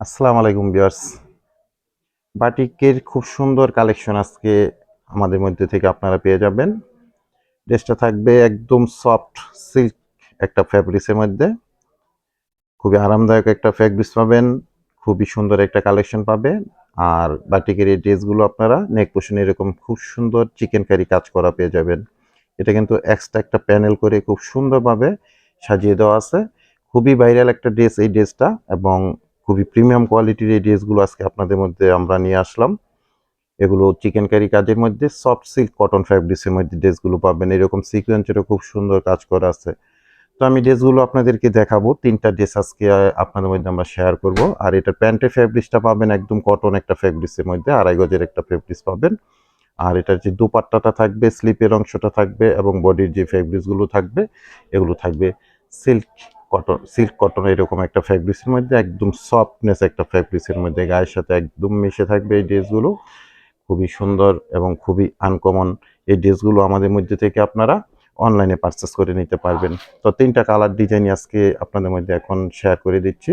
আসসালামু আলাইকুম বিয়ার্স বাটিকের খুব সুন্দর কালেকশন আজকে আমাদের মধ্যে থেকে আপনারা পেয়ে যাবেন। ড্রেসটা থাকবে একদম সফট সিল্ক একটা ফ্যাব্রিক্সের মধ্যে। খুবই আরামদায়ক একটা ফ্যাব্রিক্স পাবেন, খুবই সুন্দর একটা কালেকশন পাবে আর বাটিকের এই ড্রেসগুলো আপনারা নেক পোষণ এরকম খুব সুন্দর চিকেন কারি কাজ করা পেয়ে যাবেন। এটা কিন্তু এক্সট্রা একটা প্যানেল করে খুব সুন্দরভাবে সাজিয়ে দেওয়া আছে। খুবই ভাইরাল একটা ড্রেস এই ড্রেসটা এবং খুবই প্রিমিয়াম কোয়ালিটির এই ড্রেসগুলো আজকে আপনাদের মধ্যে আমরা নিয়ে আসলাম। এগুলো চিকেন কারি কাজের মধ্যে সফট সিল্ক কটন ফ্যাব্রিক্সের মধ্যে ড্রেসগুলো পাবেন। এরকম সিকোয়েন্সেরও খুব সুন্দর কাজ করা আছে। তো আমি ড্রেসগুলো আপনাদেরকে দেখাবো। তিনটা ড্রেস আজকে আপনাদের মধ্যে আমরা শেয়ার করব। আর এটা প্যান্টের ফ্যাব্রিক্সটা পাবেন একদম কটন একটা ফ্যাব্রিক্সের মধ্যে, আড়াই গজের একটা ফ্যাব্রিক্স পাবেন। আর এটার যে দুপাট্টাটা থাকবে স্লিপের অংশটা থাকবে এবং বডির যে ফ্যাব্রিক্সগুলো থাকবে, এগুলো থাকবে সিল্ক কটন সিল্ক কটন এরকম একটা ফ্যাব্রিক্সের মধ্যে, একদম সফটনেস একটা ফ্যাব্রিক্সের মধ্যে গায়ের সাথে একদম মিশে থাকবে এই ড্রেসগুলো খুবই সুন্দর এবং খুবই আনকমন এই ড্রেসগুলো আমাদের মধ্যে থেকে আপনারা অনলাইনে পারচেস করে নিতে পারবেন। তো তিনটা কালার ডিজাইন আজকে আপনাদের মধ্যে এখন শেয়ার করে দিচ্ছি।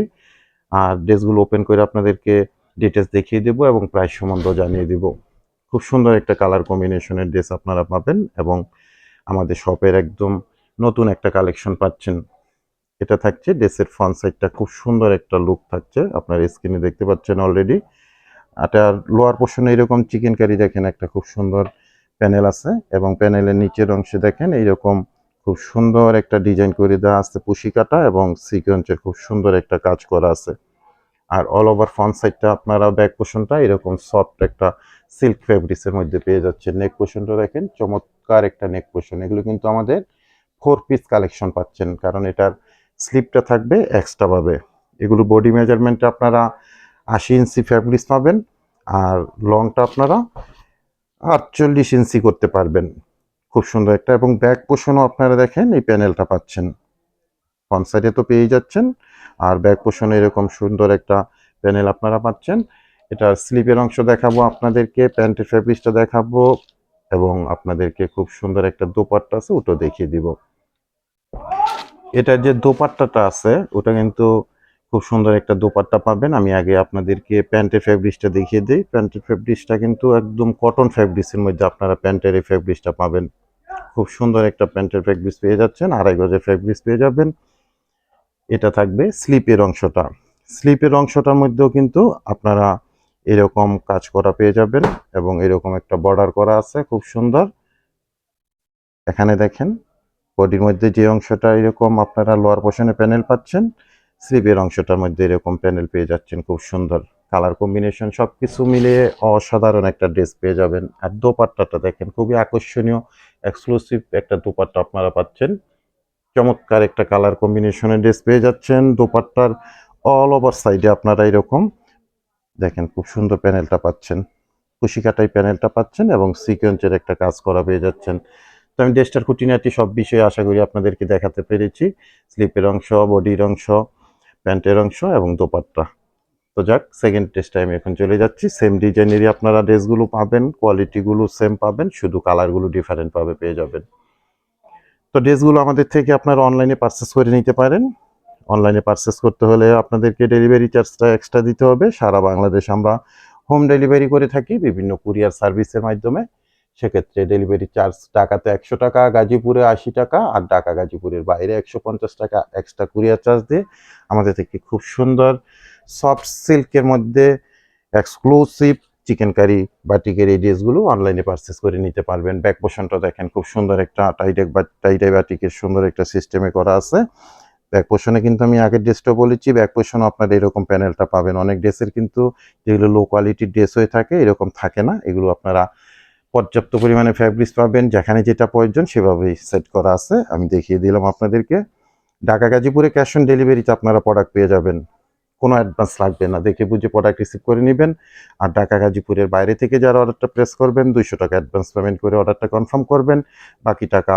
আর ড্রেসগুলো ওপেন করে আপনাদেরকে ডিটেলস দেখিয়ে দেবো এবং প্রাইস সম্বন্ধ জানিয়ে দিব। খুব সুন্দর একটা কালার কম্বিনেশনের ড্রেস আপনারা পাবেন এবং আমাদের শপের একদম নতুন একটা কালেকশন পাচ্ছেন। এটা থাকছে ড্রেসের ফ্রন্ট সাইডটা খুব সুন্দর একটা লুক থাকছে। আপনার স্ক্রিনে দেখতে পাচ্ছেন অলরেডি এটার লোয়ার পোর্শনে এরকম চিকেন কারি দেখেন, একটা খুব সুন্দর প্যানেল আছে। এবং প্যানেলের নিচের অংশে দেখেন, এইরকম খুব সুন্দর একটা ডিজাইন করে দেওয়া আছে পুশি কাটা এবং সিকোয়েন্সের খুব সুন্দর একটা কাজ করা আছে। আর অল ওভার ফ্রন্ট সাইডটা আপনারা ব্যাক পোর্শনটা এরকম সফট একটা সিল্ক ফেব্রিক্সের মধ্যে পেয়ে যাচ্ছে নেক পোর্শনটা দেখেন, চমৎকার একটা নেক পোর্শন এগুলো কিন্তু আমাদের ফোর পিস কালেকশন পাচ্ছেন, কারণ এটার স্লিপটা থাকবে এক্সট্রা পাবে এগুলো বডি মেজারমেন্টে আপনারা আশি ইঞ্চি ফ্যাব্রিক্স পাবেন আর লংটা আপনারা আটচল্লিশ ইঞ্চি করতে পারবেন। খুব সুন্দর একটা এবং ব্যাক পোষণও আপনারা দেখেন, এই প্যানেলটা পাচ্ছেন। ফ্রন্ট সাইডে তো পেয়ে যাচ্ছেন আর ব্যাক পোষণে এরকম সুন্দর একটা প্যানেল আপনারা পাচ্ছেন। এটা স্লিপের অংশ দেখাবো আপনাদেরকে, প্যান্টের ফ্যাব্রিক্সটা দেখাবো এবং আপনাদেরকে খুব সুন্দর একটা দোপাট্টা আছে ওটা দেখিয়ে দিব। এটার যে দোপাট্টাটা আছে, ওটা কিন্তু খুব সুন্দর একটা দোপাট্টা পাবেন। আমি আগে আপনাদেরকে প্যান্টের ফেব্রিক্সটা দেখিয়ে দিই। প্যান্টের ফেব্রিক্সটা কিন্তু একদম কটন ফেব্রিক্সের মধ্যে আপনারা প্যান্টের এই ফেব্রিক্সটা পাবেন। খুব সুন্দর একটা প্যান্টের ফেব্রিক্স পেয়ে যাচ্ছেন, আড়াই গজের ফেব্রিক্স পেয়ে যাবেন। এটা থাকবে স্লিপের অংশটা। স্লিপের অংশটার মধ্যেও কিন্তু আপনারা এরকম কাজ করা পেয়ে যাবেন এবং এরকম একটা বর্ডার করা আছে, খুব সুন্দর। এখানে দেখেন বডির মধ্যে যে অংশটা এরকম আপনারা লোয়ার পোর্শনে প্যানেল পাচ্ছেন স্লিভের অংশটার মধ্যে এরকম প্যানেল পেয়ে যাচ্ছেন, খুব সুন্দর কালার কম্বিনেশন সবকিছু মিলিয়ে অসাধারণ একটা ড্রেস পেয়ে যাবেন। আর দোপাট্টাটা দেখেন, খুবই আকর্ষণীয় এক্সক্লুসিভ একটা দোপাট্টা আপনারা পাচ্ছেন। চমৎকার একটা কালার কম্বিনেশনের ড্রেস পেয়ে যাচ্ছেন, দোপাট্টার অল ওভার সাইডে আপনারা এরকম দেখেন, খুব সুন্দর প্যানেলটা পাচ্ছেন। খুশি কাটাই প্যানেলটা পাচ্ছেন এবং সিকোয়েন্সের একটা কাজ করা পেয়ে যাচ্ছেন। তো আমি ড্রেসটার খুঁটিনাটি সব বিষয়ে আশা করি আপনাদেরকে দেখাতে পেরেছি। স্লিপের অংশ, বডির অংশ, প্যান্টের অংশ এবং দোপাট্টা। তো যাক সেকেন্ড ড্রেসটা আমি এখন চলে যাচ্ছি। সেম ডিজাইনেরই আপনারা ড্রেসগুলো পাবেন কোয়ালিটিগুলো সেম পাবেন, শুধু কালারগুলো ডিফারেন্টভাবে পেয়ে যাবেন। তো ড্রেসগুলো আমাদের থেকে আপনারা অনলাইনে পারচেস করে নিতে পারেন। অনলাইনে পারচেস করতে হলে আপনাদেরকে ডেলিভারি চার্জটা এক্সট্রা দিতে হবে। সারা বাংলাদেশ আমরা হোম ডেলিভারি করে থাকি বিভিন্ন কুরিয়ার সার্ভিসের মাধ্যমে। সেক্ষেত্রে ডেলিভারি চার্জ ঢাকাতে একশো টাকা, গাজীপুরে আশি টাকা আর ঢাকা, গাজীপুরের বাইরে একশো পঞ্চাশ টাকা এক্সট্রা কুরিয়ার চার্জ দিয়ে আমাদের থেকে খুব সুন্দর সফট সিল্কের মধ্যে এক্সক্লুসিভ চিকেন কারি বাটিকের এই ড্রেসগুলো অনলাইনে পারচেস করে নিতে পারবেন। ব্যাক পোষণটা দেখেন খুব সুন্দর একটা টাইটেক বা টাইটাই বাটিকের সুন্দর একটা সিস্টেমে করা আছে। ব্যাক পোষণে কিন্তু আমি আগের ড্রেসটা বলেছি ব্যাক পোষণে আপনার এরকম প্যানেলটা পাবেন। অনেক ড্রেসের কিন্তু যেগুলো লো কোয়ালিটির ড্রেস হয়ে থাকে, এরকম থাকে না। এগুলো আপনারা পর্যাপ্ত পরিমাণে ফ্যাব্রিক্স পাবেন, যেখানে যেটা প্রয়োজন সেভাবেই সেট করা আছে। আমি দেখিয়ে দিলাম আপনাদেরকে। ঢাকা, গাজীপুরে ক্যাশ অন ডেলিভারিতে আপনারা প্রোডাক্ট পেয়ে যাবেন। কোনো অ্যাডভান্স লাগবে না। দেখে বুঝে প্রোডাক্ট রিসিভ করে নেবেন। আর ঢাকা, গাজীপুরের বাইরে থেকে যারা অর্ডারটা প্রেস করবেন, দুইশো টাকা অ্যাডভান্স পেমেন্ট করে অর্ডারটা কনফার্ম করবেন। বাকি টাকা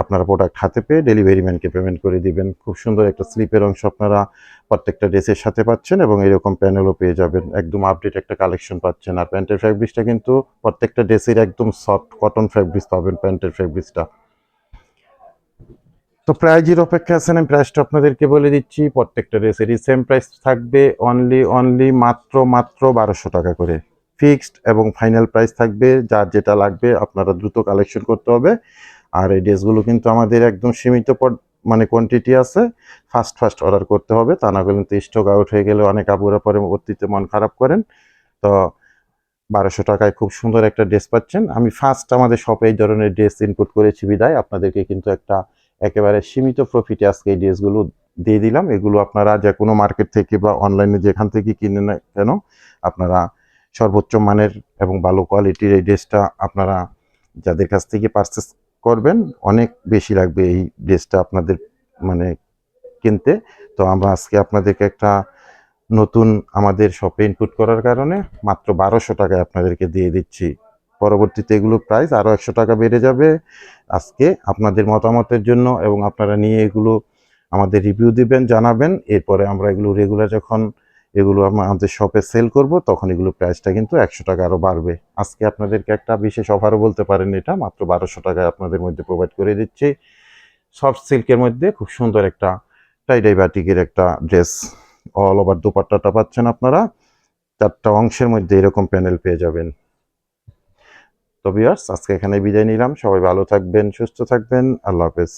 আপনারা প্রোডাক্ট হাতে পেয়ে ডেলিভারি ম্যানকে পেমেন্ট করে দিবেন। খুব সুন্দর একটা স্লিপের অংশ আপনারা প্রত্যেকটা ড্রেসের সাথে পাচ্ছেন এবং এরকম প্যানেলও পেয়ে যাবেন। একদম আপডেট একটা কালেকশন পাচ্ছেন। আর প্যান্টের ফ্যাব্রিক্সটা কিন্তু প্রত্যেকটা ড্রেসের একদম সফট কটন ফ্যাব্রিক্স পাবেন প্যান্টের ফ্যাব্রিক্সটা তো প্রাইজের অপেক্ষা আছেন, আমি প্রাইসটা আপনাদেরকে বলে দিচ্ছি। প্রত্যেকটা ড্রেসেরই সেম প্রাইস থাকবে অনলি অনলি মাত্র মাত্র বারোশো টাকা করে। ফিক্সড এবং ফাইনাল প্রাইস থাকবে। যার যেটা লাগবে আপনারা দ্রুত কালেকশন করতে হবে। আর এই ড্রেসগুলো কিন্তু আমাদের একদম সীমিত মানে কোয়ান্টিটি আছে। ফাস্ট ফাস্ট অর্ডার করতে হবে। তা না কিন্তু স্টক আউট হয়ে গেলে অনেক আবুরা পরবর্তীতে মন খারাপ করেন। তো বারোশো টাকায় খুব সুন্দর একটা ড্রেস পাচ্ছেন। আমি ফার্স্ট আমাদের শপে এই ধরনের ড্রেস ইনপুট করেছি বিদায়। আপনাদেরকে কিন্তু একটা একেবারে সীমিত প্রফিটে আজকে এই ড্রেসগুলো দিয়ে দিলাম। এগুলো আপনারা যে কোনো মার্কেট থেকে বা অনলাইনে যেখান থেকে কিনে না কেন, আপনারা সর্বোচ্চ মানের এবং ভালো কোয়ালিটির এই ড্রেসটা আপনারা যাদের কাছ থেকে পারচেস করবেন, অনেক বেশি লাগবে এই ড্রেসটা আপনাদের মানে কিনতে। তো আমরা আজকে আপনাদেরকে একটা নতুন আমাদের শপে ইনপুট করার কারণে মাত্র বারোশো টাকায় আপনাদেরকে দিয়ে দিচ্ছি। পরবর্তীতে এগুলো প্রাইস আরও একশো টাকা বেড়ে যাবে আজকে আপনাদের মতামতের জন্য এবং আপনারা নিয়ে এগুলো আমাদের রিভিউ দিবেন, জানাবেন। এরপরে আমরা এগুলো রেগুলার যখন এগুলো আমাদের শপে সেল করব, তখন এগুলো প্রাইসটা কিন্তু একশো টাকা আরও বাড়বে। আজকে আপনাদেরকে একটা বিশেষ অফারও বলতে পারেন এটা, মাত্র বারোশো টাকায় আপনাদের মধ্যে প্রোভাইড করে দিচ্ছি। সফট সিল্কের মধ্যে খুব সুন্দর একটা টাইডাই বাটিকের একটা ড্রেস অল ওভার দুপাট্টাটা পাচ্ছেন আপনারা। চারটা অংশের মধ্যে এরকম প্যানেল পেয়ে যাবেন। তো ভিউয়ার্স আজকে এখানে বিদায় নিলাম। সবাই ভালো থাকবেন, সুস্থ থাকবেন। আল্লাহ হাফেজ।